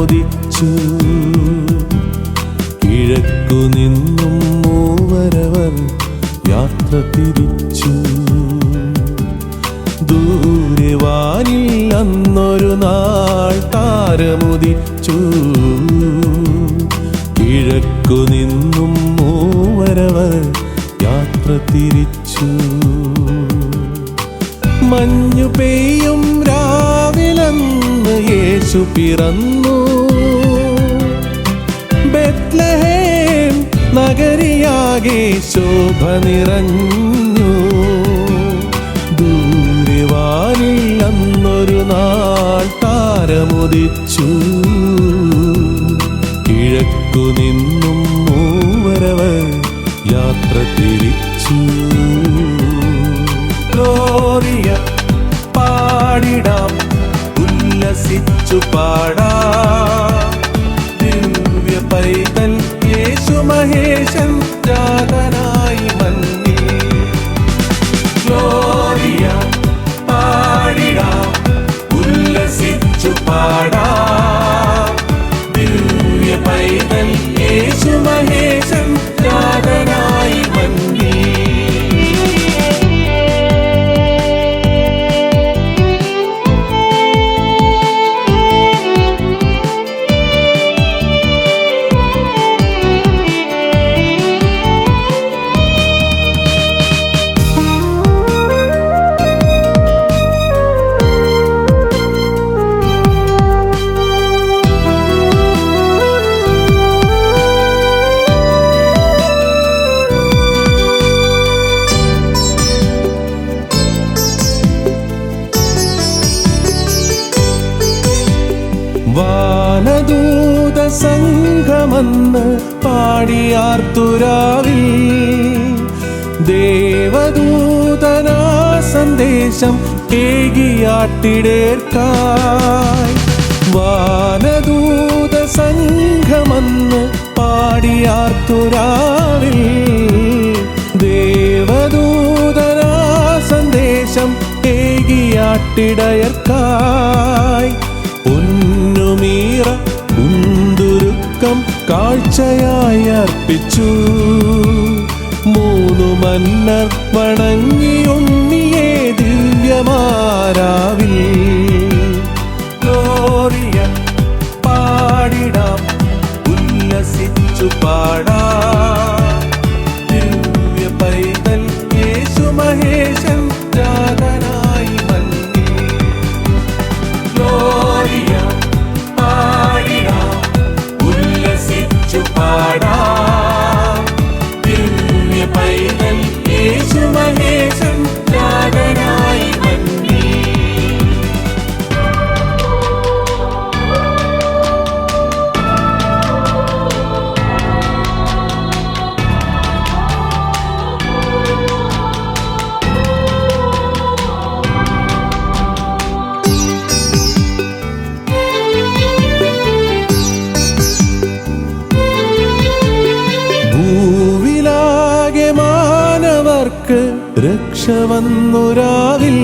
നാൾ കിഴക്കു നിന്നും മൂവരവർ യാത്ര തിരിച്ചു. ദൂരെ വാനിൽ അന്നൊരു നാൾ താരമുദിച്ചു. കിഴക്കു നിന്നും മൂവരവർ യാത്ര തിരിച്ചു. മഞ്ഞു പെയ്യും രാവിലന്ന് യേശു പിറന്നു. ബെത്ലഹേം നഗരിയാകെ ശോഭ നിറഞ്ഞു. ദൂരിവാനിൽ അന്നൊരു നാൾ താരമുദിച്ചു. കിഴക്കു നിന്നും യേശു വാനദൂത സംഘമെന്ന് പാടിയാർത്തുരാവിൽ ദേവദൂതനാ സന്ദേശം ഏകിയാട്ടിടേർക്കായി. വാനദൂത സംഘമെന്ന് പാടിയാർത്തുരാവിൽ ദേവദൂതനാ സന്ദേശം ഏകിയാട്ടിടയർക്കായി കാഴ്ചയായി അർപ്പിച്ചു. മൂന്നു മന്നർ വണങ്ങിയുണ്ണിയെ ദിവ്യമാരാവിൽ. ഗ്ലോറിയ പാടിടാം ഉല്ലസിച്ചു പാടാം. മാനവർക്ക് രക്ഷ വന്നുരാവിൽ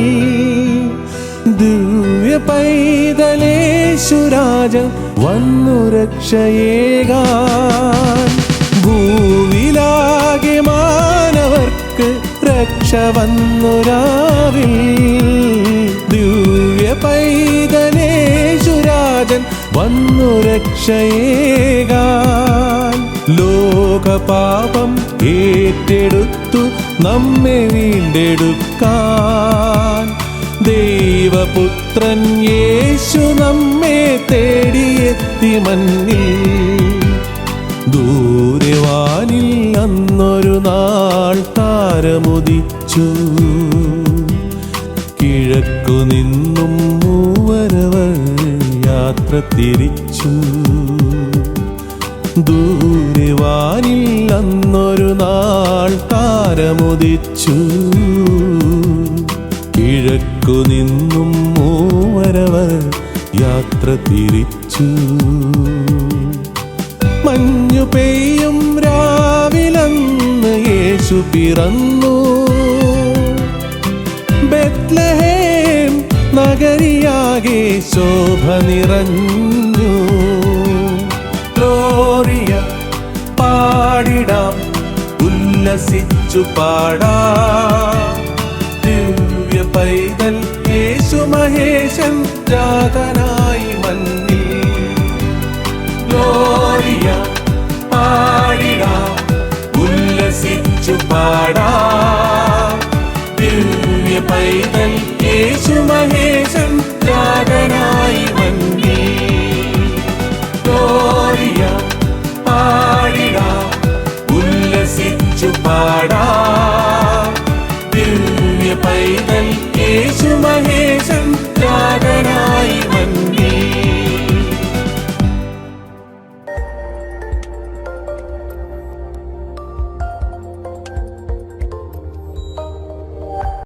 ദിവ്യ പൈതലേശുരാജൻ വന്നു രക്ഷയേകാൻ. ഭൂവിലാകെ മാനവർക്ക് രക്ഷ വന്നുരാവിൽ ദിവ്യ പൈതലേശുരാജൻ വന്നു രക്ഷയേകാൻ. ലോകപാപം ഏറ്റെടുത്തു നമ്മെ വീണ്ടെടുക്കാൻ. ദൈവപുത്രൻ യേശു നമ്മെ തേടിയെത്തി മന്നിൽ ദൂരവാനിൽ അന്നൊരു നാൾ താരമുദിച്ചു. കിഴക്കു നിന്നും മൂവരവർ യാത്ര തിരിച്ചു. ദൂരെവാനിൽ അന്നൊരു നാൾ താരമുദിച്ചു കിഴക്കു നിന്നും മൂവരവർ യാത്ര തിരിച്ചു. മഞ്ഞു പെയ്യും രാവിലന്ന് യേശു പിറന്നു. ബെത്ലഹേം നഗരിയാകെ ശോഭ നിറഞ്ഞു. പാടിടാം ഉല്ലസിച്ചു പാടാം ദിവ്യ പൈതൽ യേശു മഹേശൻ ജാതനായി മന്നിൽ ഗ്ലോറിയ